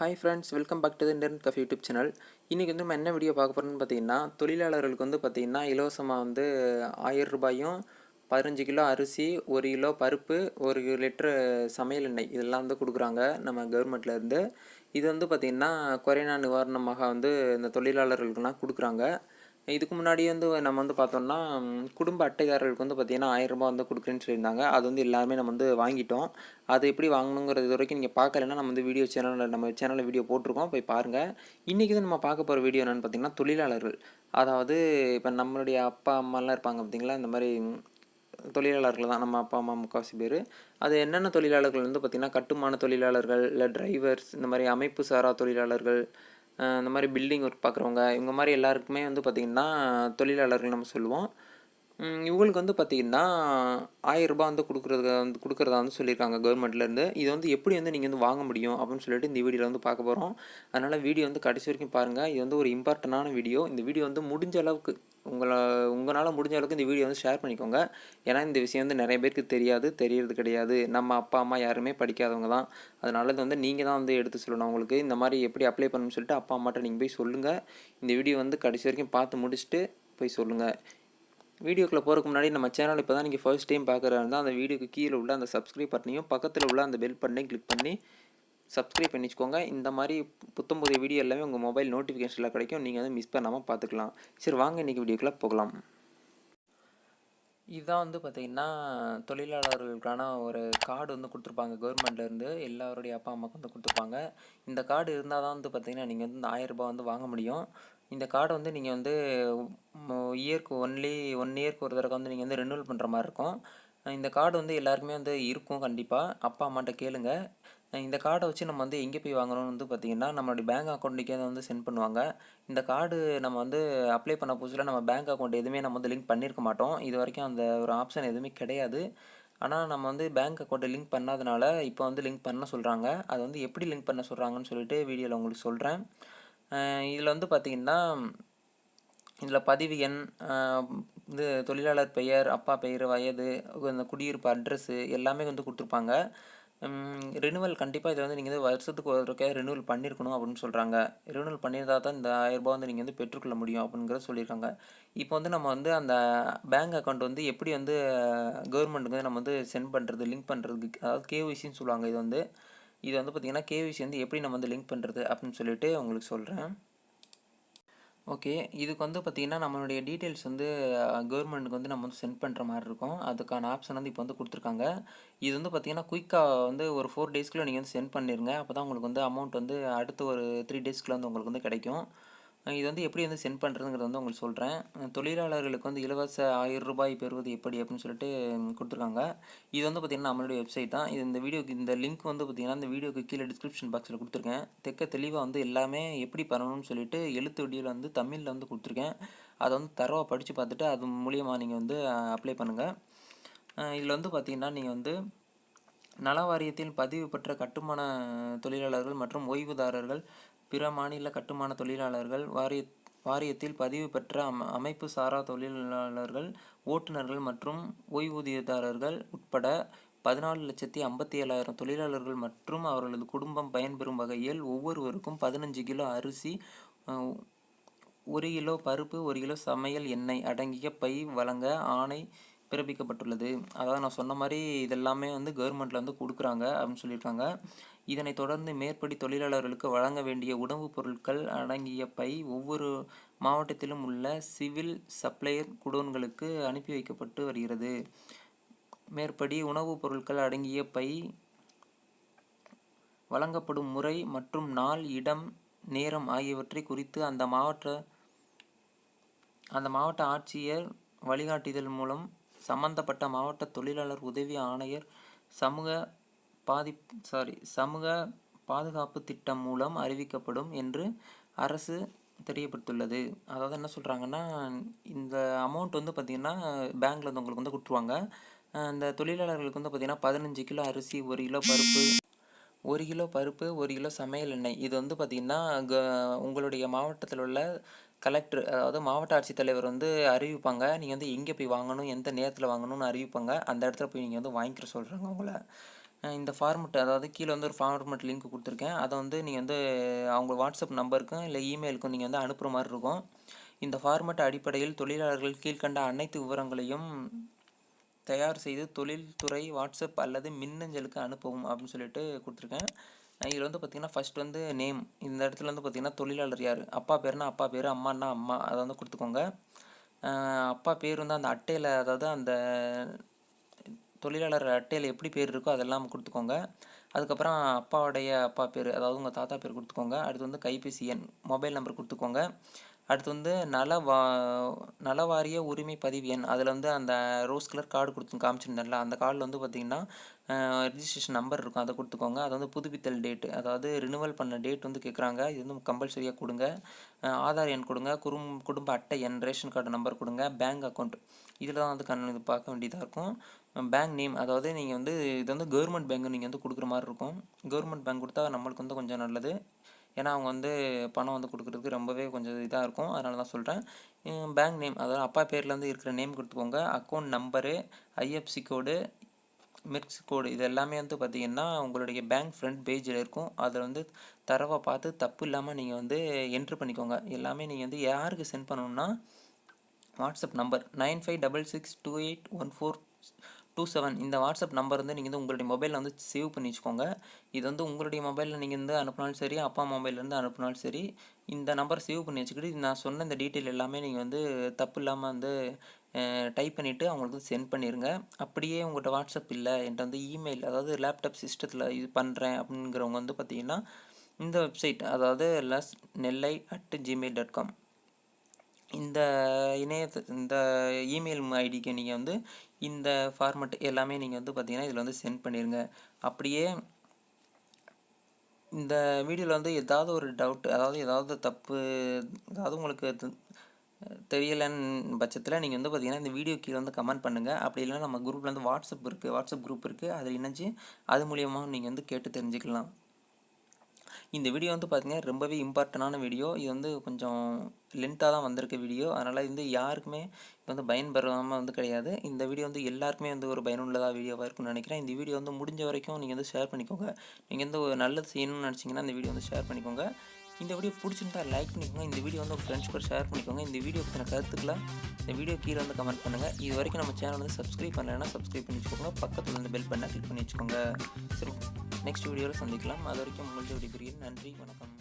Hi friends welcome back to the internet cafe YouTube channel இன்றைக்கி வந்து நம்ம என்ன வீடியோ பார்க்க போகிறோம்னு பார்த்தீங்கன்னா தொழிலாளர்களுக்கு வந்து பார்த்திங்கன்னா இலவசமாக வந்து ஆயிரம் ரூபாயும் பதினஞ்சு கிலோ அரிசி ஒரு கிலோ பருப்பு ஒரு லிட்டரு சமையல் எண்ணெய் இதெல்லாம் வந்து கொடுக்குறாங்க நம்ம கவர்மெண்ட்லேருந்து இது வந்து பார்த்திங்கன்னா கொரோனா நிவாரணமாக வந்து இந்த தொழிலாளர்களுக்கெல்லாம் கொடுக்குறாங்க. இதுக்கு முன்னாடி வந்து நம்ம வந்து பார்த்தோம்னா குடும்ப அட்டைதாரர்களுக்கு வந்து பார்த்திங்கன்னா ஆயிரரூபா வந்து கொடுக்குறேன்னு சொல்லியிருந்தாங்க. அது வந்து எல்லாருமே நம்ம வந்து வாங்கிட்டோம். அது எப்படி வாங்கணுங்கிறது இது வரைக்கும் நீங்கள் பார்க்கலன்னா நம்ம வந்து வீடியோ சேனலில் நம்ம சேனலில் வீடியோ போட்டிருக்கோம். போய் பாருங்கள் இன்றைக்கி வந்து நம்ம பார்க்க போகிற வீடியோ என்னென்னு பார்த்தீங்கன்னா தொழிலாளர்கள். அதாவது இப்போ நம்மளுடைய அப்பா அம்மாலாம் இருப்பாங்க பார்த்திங்களா? இந்த மாதிரி தொழிலாளர்கள் தான். நம்ம அப்பா அம்மா முக்கால்வாசி பேர். அது என்னென்ன தொழிலாளர்கள் வந்து பார்த்திங்கன்னா கட்டுமான தொழிலாளர்கள் இல்லை டிரைவர்ஸ் இந்த மாதிரி அமைப்பு சாரா தொழிலாளர்கள் இந்த மாதிரி பில்டிங் ஒர்க் பார்க்குறவங்க இவங்க மாதிரி எல்லாருக்குமே வந்து பார்த்திங்கன்னா தொழிலாளர்கள் நம்ம சொல்லுவோம். இவங்களுக்கு வந்து பார்த்திங்கன்னா ஆயிரம் ரூபாய் வந்து கொடுக்குறது வந்து கொடுக்குறதா வந்து சொல்லியிருக்காங்க கவர்மெண்ட்லேருந்து இது வந்து எப்படி வந்து நீங்கள் வந்து வாங்க முடியும் அப்படின்னு சொல்லிட்டு இந்த வீடியோவில் வந்து பார்க்க போகிறோம் அதனால் வீடியோ வந்து கடைசி வரைக்கும் பாருங்கள் இது வந்து ஒரு இம்பார்ட்டண்டான வீடியோ. இந்த வீடியோ வந்து முடிஞ்ச அளவுக்கு உங்களை உங்களால் முடிஞ்ச அளவுக்கு இந்த வீடியோ வந்து ஷேர் பண்ணிக்கோங்க. ஏன்னா இந்த விஷயம் வந்து நிறைய பேருக்கு தெரியாது. தெரியறது கிடையாது. நம்ம அப்பா அம்மா யாருமே படிக்காதவங்க தான். அதனால இது வந்து நீங்கள் தான் வந்து எடுத்து சொல்லணும் உங்களுக்கு இந்த மாதிரி எப்படி அப்ளை பண்ணணும்னு சொல்லிட்டு அப்பா அம்மாட்ட நீங்கள் போய் சொல்லுங்கள் இந்த வீடியோ வந்து கடைசி வரைக்கும் பார்த்து முடிச்சுட்டு போய் சொல்லுங்கள் வீடியோக்குள்ளே போகிறதுக்கு முன்னாடி நம்ம சேனல் இப்போ தான் நீங்கள் ஃபர்ஸ்ட் டைம் பார்க்குறதா இருந்தால் அந்த வீடியோக்கு கீழே உள்ள அந்த சப்ஸ்கிரைப் பட்டனையும் பக்கத்தில் உள்ள அந்த பெல் பட்டனையும் கிளிக் பண்ணி சப்ஸ்கிரைப் பண்ணிச்சுக்கோங்க. இந்த மாதிரி புத்தம் புதிய வீடியோ எல்லாமே உங்கள் மொபைல் நோட்டிஃபிகேஷனில் கிடைக்கும். நீங்கள் வந்து மிஸ் பண்ணாமல் பார்த்துக்கலாம் சரி வாங்க இன்றைக்கி வீடியோக்குள்ளே போகலாம். இதுதான் வந்து பார்த்திங்கன்னா தொழிலாளர்களுக்கான ஒரு கார்டு வந்து கொடுத்துருப்பாங்க. கவர்மெண்ட்லேருந்து எல்லாருடைய அப்பா அம்மாவுக்கு வந்து கொடுத்துருப்பாங்க. இந்த கார்டு இருந்தால் தான் வந்து பார்த்திங்கன்னா நீங்கள் வந்து இந்த ஆயிரம் ரூபாய் வந்து வாங்க முடியும். இந்த கார்டை வந்து நீங்கள் வந்து இயர்க்கு ஒன்லி ஒன் இயர்க்கு ஒரு தடவை வந்து நீங்கள் வந்து ரெனுவல் பண்ணுற மாதிரி இருக்கும். இந்த கார்டு வந்து எல்லாருக்குமே வந்து இருக்கும் கண்டிப்பாக அப்பா அம்மாட்ட கேளுங்க. இந்த கார்டை வச்சு நம்ம வந்து எங்கே போய் வாங்கணும்னு வந்து பார்த்திங்கன்னா நம்மளுடைய பேங்க் அக்கௌண்ட்டுக்கே வந்து சென்ட் பண்ணுவாங்க. இந்த கார்டு நம்ம வந்து அப்ளை பண்ண புதுசில் நம்ம பேங்க் அக்கௌண்ட் எதுவுமே நம்ம வந்து லிங்க் பண்ணியிருக்க மாட்டோம். இது வரைக்கும் அந்த ஒரு ஆப்ஷன் எதுவுமே கிடையாது. ஆனால் நம்ம வந்து பேங்க் அக்கௌண்ட்டை லிங்க் பண்ணாதனால இப்போ வந்து லிங்க் பண்ண சொல்கிறாங்க அது வந்து எப்படி லிங்க் பண்ண சொல்கிறாங்கன்னு சொல்லிட்டு வீடியோவில் உங்களுக்கு சொல்கிறேன் இதில் வந்து பார்த்திங்கன்னா இதில் பதிவு எண் இது தொழிலாளர் பெயர் அப்பா பெயர் வயது இந்த குடியிருப்பு அட்ரஸ்ஸு எல்லாமே வந்து கொடுத்துருப்பாங்க. ரினுவல் கண்டிப்பாக இதை வந்து நீங்கள் வந்து வருஷத்துக்கு ஒரு ரினுவல் பண்ணியிருக்கணும் அப்படின்னு சொல்கிறாங்க ரினுவல் பண்ணியிருந்தா தான் இந்த ஆயிரரூபா ரூபாய் வந்து நீங்கள் வந்து பெற்றுக்கொள்ள முடியும் அப்படிங்கிறத சொல்லியிருக்காங்க. இப்போ வந்து நம்ம வந்து அந்த பேங்க் அக்கௌண்ட் வந்து எப்படி வந்து கவர்மெண்ட்டுக்கு வந்து நம்ம வந்து சென்ட் பண்ணுறது லிங்க் பண்ணுறதுக்கு அதாவது கேஒய்சின்னு சொல்லுவாங்க இது வந்து. இது வந்து பார்த்திங்கன்னா கேவிசி வந்து எப்படி நம்ம வந்து லிங்க் பண்ணுறது அப்படின்னு சொல்லிட்டு உங்களுக்கு சொல்கிறேன் ஓகே இதுக்கு வந்து பார்த்திங்கன்னா நம்மளுடைய டீட்டெயில்ஸ் வந்து கவர்மெண்ட்டுக்கு வந்து நம்ம வந்து சென்ட் பண்ணுற மாதிரி இருக்கும். அதுக்கான ஆப்ஷன் வந்து இப்போ வந்து கொடுத்துருக்காங்க. இது வந்து பார்த்திங்கன்னா குயிக்காக வந்து ஒரு ஃபோர் டேஸ்க்குள்ளே நீங்கள் வந்து சென்ட் பண்ணிடுங்க அப்போ தான் உங்களுக்கு வந்து அமௌண்ட் வந்து அடுத்து ஒரு த்ரீ டேஸ்க்குள்ள வந்து உங்களுக்கு வந்து கிடைக்கும். இது வந்து எப்படி வந்து சென்ட் பண்ணுறதுங்கிறது வந்து உங்களுக்கு சொல்கிறேன் தொழிலாளர்களுக்கு வந்து இலவச ஆயிரம் ரூபாய் பெறுவது எப்படி அப்படின்னு சொல்லிட்டு கொடுத்துருக்காங்க. இது வந்து பார்த்திங்கன்னா நம்மளுடைய வெப்சைட் தான். இது இந்த வீடியோக்கு இந்த லிங்க் வந்து பார்த்திங்கன்னா இந்த வீடியோக்கு கீழே டிஸ்கிரிப்ஷன் பாக்ஸில் கொடுத்துருக்கேன். தெக்க தெளிவாக வந்து எல்லாமே எப்படி பண்ணணும்னு சொல்லிட்டு எழுத்து வடிவில் வந்து தமிழில் வந்து கொடுத்துருக்கேன். அதை வந்து தரவாக படித்து பார்த்துட்டு அது மூலியமாக நீங்கள் வந்து அப்ளை பண்ணுங்கள் இதில் வந்து பார்த்திங்கன்னா நீங்கள் வந்து நல வாரியத்தில் பதிவு பெற்ற கட்டுமான தொழிலாளர்கள் மற்றும் ஓய்வுதாரர்கள் பிற மாநில கட்டுமான தொழிலாளர்கள் வாரிய வாரியத்தில் பதிவு பெற்ற அம அமைப்பு சாரா தொழிலாளர்கள் ஓட்டுநர்கள் மற்றும் ஓய்வூதியதாரர்கள் உட்பட பதினாலு லட்சத்தி ஐம்பத்தி ஏழாயிரம் தொழிலாளர்கள் மற்றும் அவர்களது குடும்பம் பயன்பெறும் வகையில் ஒவ்வொருவருக்கும் பதினஞ்சு கிலோ அரிசி ஒரு கிலோ பருப்பு ஒரு கிலோ சமையல் எண்ணெய் அடங்கிய பை வழங்க ஆணை பிறப்பிக்கப்பட்டுள்ளது. அதாவது நான் சொன்ன மாதிரி இதெல்லாமே வந்து கவர்மெண்ட்டில் வந்து கொடுக்குறாங்க அப்படின்னு சொல்லியிருக்காங்க. இதனைத் தொடர்ந்து மேற்படி தொழிலாளர்களுக்கு வழங்க வேண்டிய உணவுப் பொருட்கள் அடங்கிய பை ஒவ்வொரு மாவட்டத்திலும் உள்ள சிவில் சப்ளையர் குடோன்களுக்கு அனுப்பி வைக்கப்பட்டு வருகிறது. மேற்படி உணவுப் பொருட்கள் அடங்கிய பை வழங்கப்படும் முறை மற்றும் நாள் இடம் நேரம் ஆகியவற்றை குறித்து அந்த மாவட்ட அந்த மாவட்ட ஆட்சியர் வழிகாட்டுதல் மூலம் சம்பந்தப்பட்ட மாவட்ட தொழிலாளர் உதவி ஆணையர் சமூக பாதி சாரி சமூக பாதுகாப்பு திட்டம் மூலம் அறிவிக்கப்படும் என்று அரசு தெரியப்படுத்துள்ளது அதாவது என்ன சொல்கிறாங்கன்னா இந்த அமௌண்ட் வந்து பார்த்திங்கன்னா பேங்க்கில் வந்து உங்களுக்கு வந்து கொடுத்துருவாங்க. இந்த தொழிலாளர்களுக்கு வந்து பார்த்திங்கன்னா பதினஞ்சு கிலோ அரிசி ஒரு கிலோ பருப்பு ஒரு கிலோ பருப்பு ஒரு கிலோ சமையல் எண்ணெய். இது வந்து பார்த்திங்கன்னா க உங்களுடைய மாவட்டத்தில் உள்ள கலெக்டர் அதாவது மாவட்ட ஆட்சித்தலைவர் வந்து அறிவிப்பாங்க. நீங்கள் வந்து எங்கே போய் வாங்கணும் எந்த நேரத்தில் வாங்கணும்னு அறிவிப்பாங்க. அந்த இடத்துல போய் நீங்கள் வந்து வாங்கிக்கிற சொல்கிறாங்க உங்களை இந்த ஃபார்மெட் அதாவது கீழே வந்து ஒரு ஃபார்மெட் லிங்க் கொடுத்துருக்கேன். அதை வந்து நீங்கள் வந்து அவங்க வாட்ஸ்அப் நம்பருக்கும் இல்லை இமெயிலுக்கும் நீங்கள் வந்து அனுப்புகிற மாதிரி இருக்கும். இந்த ஃபார்மெட் அடிப்படையில் தொழிலாளர்கள் கீழ்க்கண்ட அனைத்து விவரங்களையும் தயார் செய்து தொழில்துறை வாட்ஸ்அப் அல்லது மின்னஞ்சலுக்கு அனுப்பவும் அப்படின்னு சொல்லிட்டு கொடுத்துருக்கேன். இதில் வந்து பார்த்திங்கன்னா ஃபஸ்ட் வந்து நேம் இந்த இடத்துல வந்து பார்த்திங்கன்னா தொழிலாளர் யார்? அப்பா பேர்னா அப்பா பேர் அம்மானா அம்மா. அதை வந்து கொடுத்துக்கோங்க. அப்பா பேர் வந்து அந்த அட்டையில் அதாவது அந்த தொழிலாளர் அட்டையில் எப்படி பேர் இருக்கோ அதெல்லாம் கொடுத்துக்கோங்க. அதுக்கப்புறம் அப்பாவுடைய அப்பா பேர் அதாவது உங்கள் தாத்தா பேர் கொடுத்துக்கோங்க. அடுத்து வந்து கைபேசி எண் மொபைல் நம்பர் கொடுத்துக்கோங்க. அடுத்து வந்து நல வா நல வாரிய உரிமை பதிவு எண். அதில் வந்து அந்த ரோஸ் கலர் கார்டு கொடுத்து காமிச்சிருந்தேன்ல அந்த கார்டில் வந்து பார்த்திங்கன்னா ரிஜிஸ்ட்ரேஷன் நம்பர் இருக்கும் அதை கொடுத்துக்கோங்க. அது வந்து புதுப்பித்தல் டேட்டு அதாவது ரினுவல் பண்ண டேட் வந்து கேட்குறாங்க இது வந்து கம்பல்சரியாக கொடுங்க. ஆதார் எண் கொடுங்க. குடும் குடும்ப அட்டை எண் ரேஷன் கார்டு நம்பர் கொடுங்க. பேங்க் அக்கௌண்ட் இதில் தான் வந்து கண் இது பார்க்க வேண்டியதாக இருக்கும். பேங்க் நேம் அதாவது நீங்கள் வந்து இது வந்து கவர்மெண்ட் பேங்க் நீங்கள் வந்து கொடுக்குற மாதிரி இருக்கும். கவர்மெண்ட் பேங்க் கொடுத்தா நம்மளுக்கு வந்து கொஞ்சம் நல்லது. ஏன்னா அவங்க வந்து பணம் வந்து கொடுக்குறதுக்கு ரொம்பவே கொஞ்சம் இதாக இருக்கும். அதனால தான் சொல்கிறேன் பேங்க் நேம் அதாவது அப்பா பேர்லேருந்து இருக்கிற நேம் கொடுத்துக்கோங்க அக்கௌண்ட் நம்பரு ஐஎஃப்சி கோடு மிர்க்ஸ் கோடு இது எல்லாமே வந்து பார்த்திங்கன்னா உங்களுடைய பேங்க் ஃப்ரண்ட் பேஜில் இருக்கும். அதில் வந்து தரவை பார்த்து தப்பு இல்லாமல் நீங்கள் வந்து என்ட்ரு பண்ணிக்கோங்க. எல்லாமே நீங்கள் வந்து யாருக்கு சென்ட் பண்ணணும்னா WhatsApp number nine five double six two eight one four two seven இந்த வாட்ஸ்அப் நம்பர் வந்து நீங்கள் வந்து உங்களுடைய மொபைலில் வந்து சேவ் பண்ணி வச்சுக்கோங்க. இது வந்து உங்களுடைய மொபைலில் நீங்கள் வந்து அனுப்பினாலும் சரி அப்பா மொபைல்லேருந்து அனுப்பினாலும் சரி இந்த நம்பர் சேவ் பண்ணி வச்சுக்கிட்டு நான் சொன்ன இந்த டீட்டெயில் எல்லாமே நீங்கள் வந்து தப்பு இல்லாமல் வந்து டைப் பண்ணிவிட்டு அவங்களுக்கு சென்ட் பண்ணிடுங்க அப்படியே உங்கள்கிட்ட வாட்ஸ்அப் இல்லை என்கிட்ட வந்து இமெயில் அதாவது லேப்டாப் சிஸ்டத்தில் இது பண்ணுறேன் அப்படிங்கிறவங்க வந்து பார்த்தீங்கன்னா இந்த வெப்சைட் அதாவது Luz Nellai at Gmail dot com இந்த இணையத்து இந்த இமெயில் ஐடிக்கு நீங்கள் வந்து இந்த ஃபார்மெட் எல்லாமே நீங்கள் வந்து பார்த்தீங்கன்னா இதில் வந்து சென்ட் பண்ணிடுங்க அப்படியே இந்த வீடியோவில் வந்து ஏதாவது ஒரு டவுட் அதாவது ஏதாவது தப்பு ஏதாவது உங்களுக்கு தெரியலைன்னு பட்சத்தில் நீங்கள் வந்து பார்த்தீங்கன்னா இந்த வீடியோ கீழே வந்து கமெண்ட் பண்ணுங்கள் அப்படி இல்லைன்னா நம்ம குரூப்பில் வந்து வாட்ஸ்அப் இருக்குது வாட்ஸ்அப் குரூப் இருக்குது அதில் இணைஞ்சு அது மூலியமாக நீங்கள் வந்து கேட்டு தெரிஞ்சுக்கலாம். இந்த வீடியோ வந்து பார்த்தீங்கன்னா ரொம்பவே இம்பார்ட்டண்டான வீடியோ இது வந்து கொஞ்சம் லென்த்தாக தான் வந்திருக்க வீடியோ அதனால் வந்து யாருக்குமே வந்து பயன்பெறாமல் வந்து கிடையாது. இந்த வீடியோ வந்து எல்லாருக்குமே வந்து ஒரு பயனுள்ளதாக வீடியோவாக இருக்கும்னு நினைக்கிறேன். இந்த வீடியோ வந்து முடிஞ்ச வரைக்கும் நீங்கள் வந்து ஷேர் பண்ணிக்கோங்க. நீங்கள் வந்து ஒரு நல்லது செய்யணும்னு நினச்சிங்கன்னா இந்த வீடியோ வந்து ஷேர் பண்ணிக்கோங்க. இந்த வீடியோ பிடிச்சிருந்தா லைக் பண்ணிக்கோங்க. இந்த வீடியோ வந்து உங்கள் ஃப்ரெண்ட்ஸ் கூட ஷேர் பண்ணிக்கோங்க. இந்த வீடியோ பற்றின கருத்துக்களை இந்த வீடியோ கீழே வந்து கமெண்ட் பண்ணுங்கள் இது வரைக்கும் நம்ம சேனல் வந்து சப்ஸ்கிரைப் பண்ணலைன்னா சப்ஸ்கிரைப் பண்ணி வச்சுக்கோங்க. பக்கத்தில் வந்து பெல் பண்ணால் கிளிக் பண்ணி வச்சுக்கோங்க. சரி நெக்ஸ்ட் வீடியோவில் சந்திக்கலாம். அது வரைக்கும் உங்கள்கிட்ட விடைபெறுகிறேன் நன்றி வணக்கம்.